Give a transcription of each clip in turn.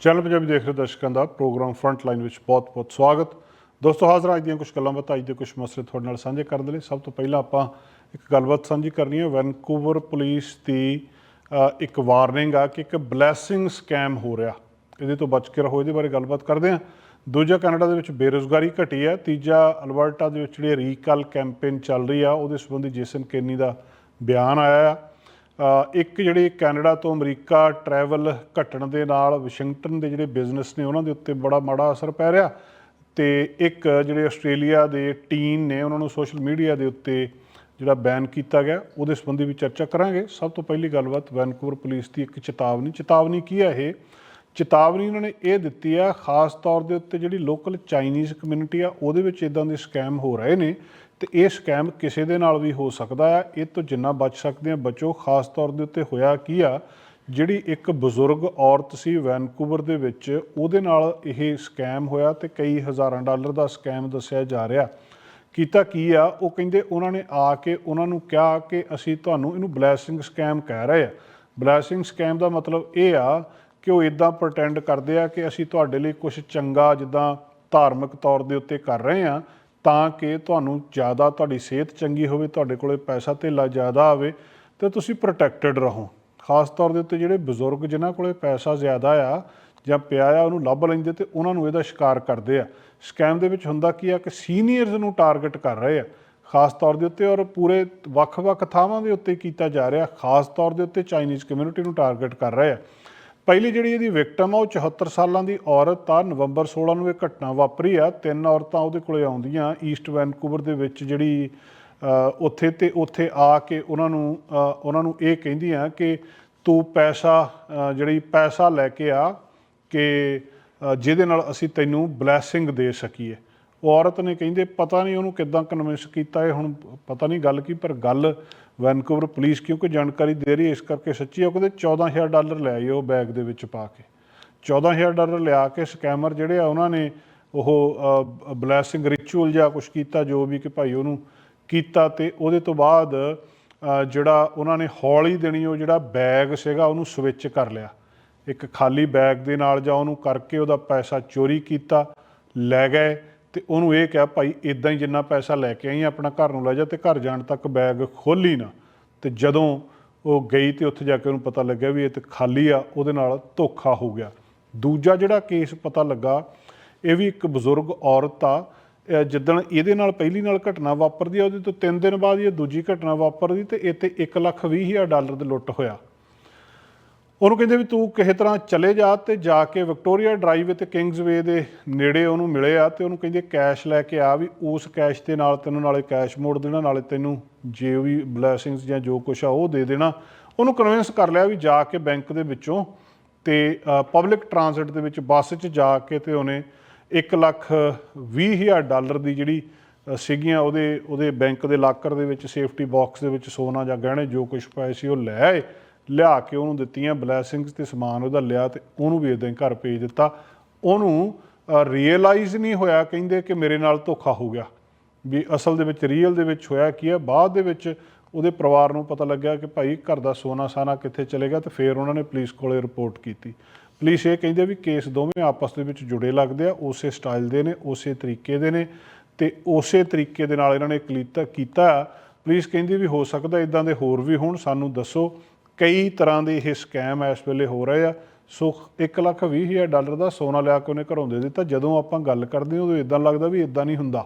Channel Punjabi ਦੇਖ ਰਹੇ ਦਰਸ਼ਕਾਂ ਦਾ ਪ੍ਰੋਗਰਾਮ ਫਰੰਟ ਲਾਈਨ ਵਿੱਚ ਬਹੁਤ-ਬਹੁਤ ਸਵਾਗਤ। ਦੋਸਤੋ, ਹਾਜ਼ਰ ਅੱਜ ਦੀਆਂ ਕੁਝ ਗੱਲਾਂ ਬਾਤਾਂ, ਅੱਜ ਦੇ ਕੁਝ ਮਸਲੇ ਤੁਹਾਡੇ ਨਾਲ ਸਾਂਝੇ ਕਰਨ ਦੇ ਲਈ। ਸਭ ਤੋਂ ਪਹਿਲਾਂ ਆਪਾਂ ਇੱਕ ਗੱਲਬਾਤ ਸਾਂਝੀ ਕਰਨੀ ਹੈ। ਵੈਨਕੂਵਰ ਪੁਲਿਸ ਦੀ ਇੱਕ ਵਾਰਨਿੰਗ ਆ ਕਿ ਇੱਕ ਬਲੈਸਿੰਗ ਸਕੈਮ ਹੋ ਰਿਹਾ। ਇਹਦੇ ਤੋਂ ਬਚ ਕੇ ਰਹੋ, ਇਹਦੇ ਬਾਰੇ ਗੱਲਬਾਤ ਕਰਦੇ ਹਾਂ। ਦੂਜਾ, ਕੈਨੇਡਾ ਦੇ ਵਿੱਚ ਬੇਰੁਜ਼ਗਾਰੀ ਘਟੀ ਹੈ। ਤੀਜਾ, ਅਲਬਰਟਾ ਦੇ ਵਿੱਚ ਜਿਹੜੀ ਰੀਕਾਲ ਕੈਂਪੇਨ ਚੱਲ ਰਹੀ ਆ, ਉਹਦੇ ਸੰਬੰਧੀ ਜੇਸਨ ਕੇਨੀ ਦਾ ਬਿਆਨ ਆਇਆ ਆ। ਇੱਕ ਜਿਹੜੀ ਕੈਨੇਡਾ ਤੋਂ ਅਮਰੀਕਾ ਟਰੈਵਲ ਘਟਣ ਦੇ ਨਾਲ ਵਾਸ਼ਿੰਗਟਨ ਦੇ ਜਿਹੜੇ ਬਿਜ਼ਨਸ ਨੇ ਉਹਨਾਂ ਦੇ ਉੱਤੇ ਬੜਾ ਮਾੜਾ ਅਸਰ ਪੈ ਰਿਹਾ ਤੇ ਇੱਕ ਜਿਹੜੇ ਆਸਟ੍ਰੇਲੀਆ ਦੇ ਟੀਨ ਨੇ ਉਹਨਾਂ ਨੂੰ ਸੋਸ਼ਲ ਮੀਡੀਆ ਦੇ ਉੱਤੇ ਜਿਹੜਾ ਬੈਨ ਕੀਤਾ ਗਿਆ, ਉਹਦੇ ਸੰਬੰਧੀ ਵੀ ਚਰਚਾ ਕਰਾਂਗੇ। ਸਭ ਤੋਂ ਪਹਿਲੀ ਗੱਲਬਾਤ ਵੈਨਕੂਵਰ ਪੁਲਿਸ ਦੀ ਇੱਕ ਚੇਤਾਵਨੀ। ਚੇਤਾਵਨੀ ਕੀ ਹੈ ਇਹ? ਚੇਤਾਵਨੀ ਉਹਨਾਂ ਨੇ ਇਹ ਦਿੱਤੀ ਆ, ਖਾਸ ਤੌਰ ਦੇ ਉੱਤੇ ਜਿਹੜੀ ਲੋਕਲ ਚਾਈਨੀਜ਼ ਕਮਿਊਨਿਟੀ ਆ, ਉਹਦੇ ਵਿੱਚ ਇਦਾਂ ਦੇ ਸਕੈਮ ਹੋ ਰਹੇ ਨੇ ਤੇ ਇਹ ਸਕੈਮ ਕਿਸੇ ਦੇ ਨਾਲ ਵੀ ਹੋ ਸਕਦਾ ਆ। ਇਹ ਤੋਂ ਜਿੰਨਾ ਬਚ ਸਕਦੇ ਆ, ਬਚੋ। ਖਾਸ ਤੌਰ ਦੇ ਉੱਤੇ ਹੋਇਆ ਕੀ ਆ, ਜਿਹੜੀ ਇੱਕ ਬਜ਼ੁਰਗ ਔਰਤ ਸੀ ਵੈਨਕੂਵਰ ਦੇ ਵਿੱਚ, ਉਹਦੇ ਨਾਲ ਇਹ ਸਕੈਮ ਹੋਇਆ ਤੇ ਕਈ ਹਜ਼ਾਰਾਂ ਡਾਲਰ ਦਾ ਸਕੈਮ ਦੱਸਿਆ ਜਾ ਰਿਹਾ। ਕੀਤਾ ਕੀ ਆ, ਉਹ ਕਹਿੰਦੇ ਉਹਨਾਂ ਨੇ ਆ ਕੇ ਉਹਨਾਂ ਨੂੰ ਕਿਹਾ ਕਿ ਅਸੀਂ ਤੁਹਾਨੂੰ ਇਹਨੂੰ ਬਲੈਸਿੰਗ ਸਕੈਮ ਕਹਿ ਰਹੇ ਆ। ਬਲੈਸਿੰਗ ਸਕੈਮ ਦਾ ਮਤਲਬ ਇਹ ਆ ਕਿ ਉਹ ਇਦਾਂ ਪ੍ਰਟੈਂਡ ਕਰਦੇ ਆ ਕਿ ਅਸੀਂ ਤੁਹਾਡੇ ਲਈ ਕੁਝ ਚੰਗਾ ਜਿੱਦਾਂ ਧਾਰਮਿਕ ਤੌਰ ਦੇ ਉੱਤੇ ਕਰ ਰਹੇ ਆ ਤਾਂ ਕਿ ਤੁਹਾਨੂੰ ਜ਼ਿਆਦਾ ਤੁਹਾਡੀ ਸਿਹਤ ਚੰਗੀ ਹੋਵੇ, ਤੁਹਾਡੇ ਕੋਲੇ ਪੈਸਾ ਧੇਲਾ ਜ਼ਿਆਦਾ ਆਵੇ ਤੇ ਤੁਸੀਂ ਪ੍ਰੋਟੈਕਟਡ ਰਹੋ। ਖਾਸ ਤੌਰ ਦੇ ਉੱਤੇ ਜਿਹੜੇ ਬਜ਼ੁਰਗ ਜਿਨ੍ਹਾਂ ਕੋਲੇ ਪੈਸਾ ਜ਼ਿਆਦਾ ਆ ਜਾਂ ਪਿਆ ਆ, ਉਹਨੂੰ ਲੱਭ ਲੈਂਦੇ ਤੇ ਉਹਨਾਂ ਨੂੰ ਇਹਦਾ ਸ਼ਿਕਾਰ ਕਰਦੇ ਆ। ਸਕੈਮ ਦੇ ਵਿੱਚ ਹੁੰਦਾ ਕੀ ਆ ਕਿ ਸੀਨੀਅਰਸ ਨੂੰ ਟਾਰਗੇਟ ਕਰ ਰਹੇ ਆ। ਖਾਸ ਤੌਰ ਦੇ ਉੱਤੇ ਔਰ ਪੂਰੇ ਵੱਖ-ਵੱਖ ਥਾਵਾਂ ਦੇ ਉੱਤੇ ਕੀਤਾ ਜਾ ਰਿਹਾ। ਖਾਸ ਤੌਰ ਦੇ ਉੱਤੇ ਚਾਈਨੀਜ਼ ਕਮਿਊਨਿਟੀ ਨੂੰ ਟਾਰਗੇਟ ਕਰ ਰਹੇ ਆ। ਪਹਿਲੀ ਜਿਹੜੀ ਇਹਦੀ ਵਿਕਟਮ ਆ, ਉਹ 74 ਸਾਲਾਂ ਦੀ ਔਰਤ ਆ, ਨਵੰਬਰ 16 ਨੂੰ ਇਹ ਘਟਨਾ ਵਾਪਰੀ ਆ। ਤਿੰਨ ਔਰਤਾਂ ਉਹਦੇ ਕੋਲੇ ਆਉਂਦੀਆਂ ਈਸਟ ਵੈਨਕੂਵਰ ਦੇ ਵਿੱਚ ਜਿਹੜੀ ਉੱਥੇ ਤੇ ਉੱਥੇ ਆ ਕੇ ਉਹਨਾਂ ਨੂੰ ਉਹਨਾਂ ਨੂੰ ਇਹ ਕਹਿੰਦੀਆਂ ਕਿ ਤੂੰ ਪੈਸਾ ਜਿਹੜੀ ਪੈਸਾ ਲੈ ਕੇ ਆ ਕਿ ਜਿਹਦੇ ਨਾਲ ਅਸੀਂ ਤੈਨੂੰ ਬਲੇਸਿੰਗ ਦੇ ਸਕੀਏ। ਉਹ ਔਰਤ ਨੇ ਕਹਿੰਦੇ, ਪਤਾ ਨਹੀਂ ਉਹਨੂੰ ਕਿੱਦਾਂ ਕਨਵਿੰਸ ਕੀਤਾ ਇਹ, ਹੁਣ ਪਤਾ ਨਹੀਂ ਗੱਲ ਕੀ, ਪਰ ਗੱਲ ਵੈਨਕੂਵਰ ਪੁਲਿਸ ਕਿਉਂਕਿ ਜਾਣਕਾਰੀ ਦੇ ਰਹੀ ਇਸ ਕਰਕੇ ਸੱਚੀ ਆ ਉਹ ਕਹਿੰਦੇ 14000 ਡਾਲਰ ਲੈ ਆਏ ਉਹ ਬੈਗ ਦੇ ਵਿੱਚ ਪਾ ਕੇ। 14000 ਡਾਲਰ ਲਿਆ ਕੇ ਸਕੈਮਰ ਜਿਹੜੇ ਆ, ਉਹਨਾਂ ਨੇ ਉਹ ਬਲੈਸਿੰਗ ਰਿਚੁਅਲ ਜਾਂ ਕੁਝ ਕੀਤਾ, ਜੋ ਵੀ ਕਿ ਭਾਈ ਉਹਨੂੰ ਕੀਤਾ ਤੇ ਉਹਦੇ ਤੋਂ ਬਾਅਦ ਜਿਹੜਾ ਉਹਨਾਂ ਨੇ ਹੌਲੀ ਦੇਣੀ ਉਹ ਜਿਹੜਾ ਬੈਗ ਸੀਗਾ, ਉਹਨੂੰ ਸਵਿਚ ਕਰ ਲਿਆ। ਇੱਕ ਖਾਲੀ ਬੈਗ ਦੇ ਨਾਲ ਜਾਂ ਉਹਨੂੰ ਕਰਕੇ ਉਹਦਾ ਪੈਸਾ ਚੋਰੀ ਕੀਤਾ, ਲੈ ਗਏ। ਤੇ ਉਹਨੂੰ ਇਹ ਕਿਹਾ, ਭਾਈ ਇਦਾਂ ਹੀ ਜਿੰਨਾ ਪੈਸਾ ਲੈ ਕੇ ਆਈ ਆਪਣਾ ਘਰ ਨੂੰ ਲੈ ਜਾ ਤੇ ਘਰ ਜਾਣ ਤੱਕ ਬੈਗ ਖੋਲੀ ਨਾ। ਤੇ ਜਦੋਂ ਉਹ ਗਈ ਤੇ ਉੱਥੇ ਜਾ ਕੇ ਉਹਨੂੰ ਪਤਾ ਲੱਗਿਆ ਵੀ ਇਹ ਤੇ ਖਾਲੀ ਆ, ਉਹਦੇ ਨਾਲ ਧੋਖਾ ਹੋ ਗਿਆ। ਦੂਜਾ ਜਿਹੜਾ ਕੇਸ ਪਤਾ ਲੱਗਾ, ਇਹ ਵੀ ਇੱਕ ਬਜ਼ੁਰਗ ਔਰਤ ਆ ਜਿੱਦਣ ਇਹਦੇ ਨਾਲ ਪਹਿਲੀ ਨਾਲ ਘਟਨਾ ਵਾਪਰਦੀ ਆ, ਉਹਦੇ ਤੋਂ 3 ਦਿਨ ਬਾਅਦ ਇਹ ਦੂਜੀ ਘਟਨਾ ਵਾਪਰਦੀ ਤੇ ਇਹ ਤੇ 1 ਲੱਖ ਵੀਹ ਹਜ਼ਾਰ ਡਾਲਰ ਦੇ ਲੁੱਟ ਹੋਇਆ। ਉਹਨੂੰ ਕਹਿੰਦੇ ਵੀ ਤੂੰ ਕਿਸੇ ਤਰ੍ਹਾਂ ਚਲੇ ਜਾ ਤੇ ਜਾ ਕੇ ਵਿਕਟੋਰੀਆ ਡਰਾਈਵ ਤੇ ਕਿੰਗਸਵੇ ਦੇ ਨੇੜੇ ਉਹਨੂੰ ਮਿਲੇ ਆ ਤੇ ਉਹਨੂੰ ਕਹਿੰਦੇ ਕੈਸ਼ ਲੈ ਕੇ ਆ ਵੀ ਉਸ ਕੈਸ਼ ਦੇ ਨਾਲ ਤੈਨੂੰ ਨਾਲੇ ਕੈਸ਼ ਮੋੜ ਦੇਣਾ, ਨਾਲੇ ਤੈਨੂੰ ਜੇ ਵੀ ਬਲੇਸਿੰਗਸ ਜਾਂ ਜੋ ਕੁਛ ਆ ਉਹ ਦੇ ਦੇਣਾ। ਉਹਨੂੰ ਕਨਵਿੰਸ ਕਰ ਲਿਆ ਵੀ ਜਾ ਕੇ ਬੈਂਕ ਦੇ ਵਿੱਚੋਂ ਤੇ ਪਬਲਿਕ ਟਰਾਂਸਪੋਰਟ ਦੇ ਵਿੱਚ ਬੱਸ 'ਚ ਜਾ ਕੇ ਤੇ ਉਹਨੇ 1 ਲੱਖ ਵੀਹ ਹਜ਼ਾਰ ਡਾਲਰ ਦੀ ਜਿਹੜੀ ਸੀਗੀਆਂ ਉਹਦੇ ਉਹਦੇ ਬੈਂਕ ਦੇ ਲਾਕਰ ਦੇ ਵਿੱਚ ਸੇਫਟੀ ਬਾਕਸ ਦੇ ਵਿੱਚ ਸੋਨਾ ਜਾਂ ਗਹਿਣੇ ਜੋ ਕੁਝ ਪਏ ਸੀ ਉਹ ਲੈ ਆਏ। ਲਿਆ ਕੇ ਉਹਨੂੰ ਦਿੱਤੀਆਂ ਬਲੇਸਿੰਗਸ ਤੇ ਸਮਾਨ ਉਹਦਾ ਲਿਆ ਤੇ ਉਹਨੂੰ ਵੀ ਇਦਾਂ ਹੀ ਘਰ ਭੇਜ ਦਿੱਤਾ। ਉਹਨੂੰ ਰੀਅਲਾਈਜ਼ ਨਹੀਂ ਹੋਇਆ, ਕਹਿੰਦੇ ਕਿ ਮੇਰੇ ਨਾਲ ਧੋਖਾ ਹੋ ਗਿਆ। ਵੀ ਅਸਲ ਦੇ ਵਿੱਚ ਰੀਅਲ ਦੇ ਵਿੱਚ ਹੋਇਆ ਕੀ ਹੈ? ਬਾਅਦ ਦੇ ਵਿੱਚ ਉਹਦੇ ਪਰਿਵਾਰ ਨੂੰ ਪਤਾ ਲੱਗਿਆ ਕਿ ਭਾਈ ਘਰ ਦਾ ਸੋਨਾ ਸਾਨਾ ਕਿੱਥੇ ਚਲੇਗਾ ਤੇ ਫਿਰ ਉਹਨਾਂ ਨੇ ਪੁਲਿਸ ਕੋਲੇ ਰਿਪੋਰਟ ਕੀਤੀ। ਪੁਲਿਸ ਇਹ ਕਹਿੰਦੇ ਵੀ ਕੇਸ ਦੋਵੇਂ ਆਪਸ ਦੇ ਵਿੱਚ ਜੁੜੇ ਲੱਗਦੇ ਆ, ਉਸੇ ਸਟਾਈਲ ਦੇ ਨੇ, ਉਸੇ ਤਰੀਕੇ ਦੇ ਨੇ ਤੇ ਉਸੇ ਤਰੀਕੇ ਦੇ ਨਾਲ ਇਹਨਾਂ ਨੇ ਕਲੀਤਾ ਕੀਤਾ। ਪੁਲਿਸ ਕਹਿੰਦੀ ਵੀ ਹੋ ਸਕਦਾ ਇਦਾਂ ਦੇ ਹੋਰ ਵੀ ਹੋਣ, ਸਾਨੂੰ ਦੱਸੋ। ਕਈ ਤਰ੍ਹਾਂ ਦੇ ਇਹ ਸਕੈਮ ਇਸ ਵੇਲੇ ਹੋ ਰਹੇ ਆ। ਸੋ 1 ਲੱਖ ਵੀਹ ਹਜ਼ਾਰ ਡਾਲਰ ਦਾ ਸੋਨਾ ਲਿਆ ਕੇ ਉਹਨੇ ਘਰੋਂ ਦੇ ਦਿੱਤਾ। ਜਦੋਂ ਆਪਾਂ ਗੱਲ ਕਰਦੇ ਹਾਂ, ਉਦੋਂ ਇਦਾਂ ਲੱਗਦਾ ਵੀ ਇਦਾਂ ਨਹੀਂ ਹੁੰਦਾ।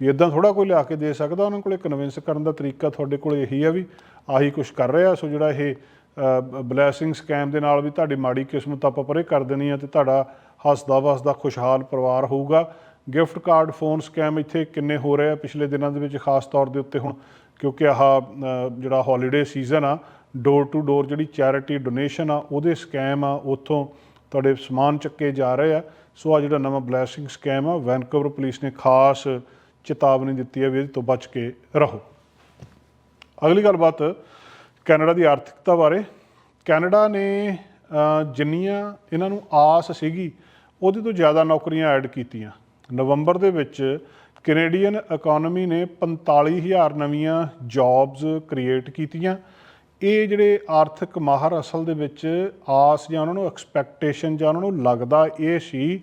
ਵੀ ਇਦਾਂ ਥੋੜਾ ਕੋਈ ਲਿਆ ਕੇ ਦੇ ਸਕਦਾ, ਉਹਨਾਂ ਕੋਲੇ ਕਨਵਿੰਸ ਕਰਨ ਦਾ ਤਰੀਕਾ ਤੁਹਾਡੇ ਕੋਲ ਇਹੀ ਆ ਵੀ ਆਹੀ ਕੁਝ ਕਰ ਰਿਹਾ। ਸੋ ਜਿਹੜਾ ਇਹ ਬਲੈਸਿੰਗ ਸਕੈਮ ਦੇ ਨਾਲ ਵੀ ਤੁਹਾਡੀ ਮਾੜੀ ਕਿਸਮਤ ਆਪਾਂ ਪਰੇ ਕਰ ਦੇਣੀ ਆ ਤੇ ਤੁਹਾਡਾ ਹੱਸਦਾ ਵਸਦਾ ਖੁਸ਼ਹਾਲ ਪਰਿਵਾਰ ਹੋਊਗਾ। ਗਿਫਟ ਕਾਰਡ ਫੋਨ ਸਕੈਮ ਇੱਥੇ ਕਿੰਨੇ ਹੋ ਰਹੇ ਆ ਪਿਛਲੇ ਦਿਨਾਂ ਦੇ ਵਿੱਚ ਖਾਸ ਤੌਰ ਦੇ ਉੱਤੇ ਹੁਣ। ਕਿਉਂਕਿ ਆਹ ਜਿਹੜਾ ਹੌਲੀਡੇ ਸੀਜ਼ਨ ਆ ਡੋਰ ਟੂ ਡੋਰ ਜਿਹੜੀ ਚੈਰਿਟੀ ਡੋਨੇਸ਼ਨ ਆ, ਉਹਦੇ ਸਕੈਮ ਆ, ਉੱਥੋਂ ਤੁਹਾਡੇ ਸਮਾਨ ਚੱਕੇ ਜਾ ਰਹੇ ਆ। ਸੋ ਆ ਜਿਹੜਾ ਨਵਾਂ ਬਲੈਸਿੰਗ ਸਕੈਮ ਆ ਵੈਨਕੂਵਰ ਪੁਲਿਸ ਨੇ ਖਾਸ ਚੇਤਾਵਨੀ ਦਿੱਤੀ ਹੈ ਵੀ ਇਹਦੇ ਤੋਂ ਬਚ ਕੇ ਰਹੋ। ਅਗਲੀ ਗੱਲਬਾਤ ਕੈਨੇਡਾ ਦੀ ਆਰਥਿਕਤਾ ਬਾਰੇ। ਕੈਨੇਡਾ ਨੇ ਜਿੰਨੀਆਂ ਇਹਨਾਂ ਨੂੰ ਆਸ ਸੀਗੀ, ਉਹਦੇ ਤੋਂ ਜ਼ਿਆਦਾ ਨੌਕਰੀਆਂ ਐਡ ਕੀਤੀਆਂ। ਨਵੰਬਰ ਦੇ ਵਿੱਚ ਕੈਨੇਡੀਅਨ ਇਕਨੋਮੀ ਨੇ 45000 ਨਵੀਆਂ ਜੌਬਸ ਕ੍ਰੀਏਟ ਕੀਤੀਆਂ। ਇਹ ਜਿਹੜੇ ਆਰਥਿਕ ਮਾਹਰ ਅਸਲ ਦੇ ਵਿੱਚ ਆਸ ਜਾਂ ਉਹਨਾਂ ਨੂੰ ਐਕਸਪੈਕਟੇਸ਼ਨ ਜਾਂ ਉਹਨਾਂ ਨੂੰ ਲੱਗਦਾ ਇਹ ਸੀ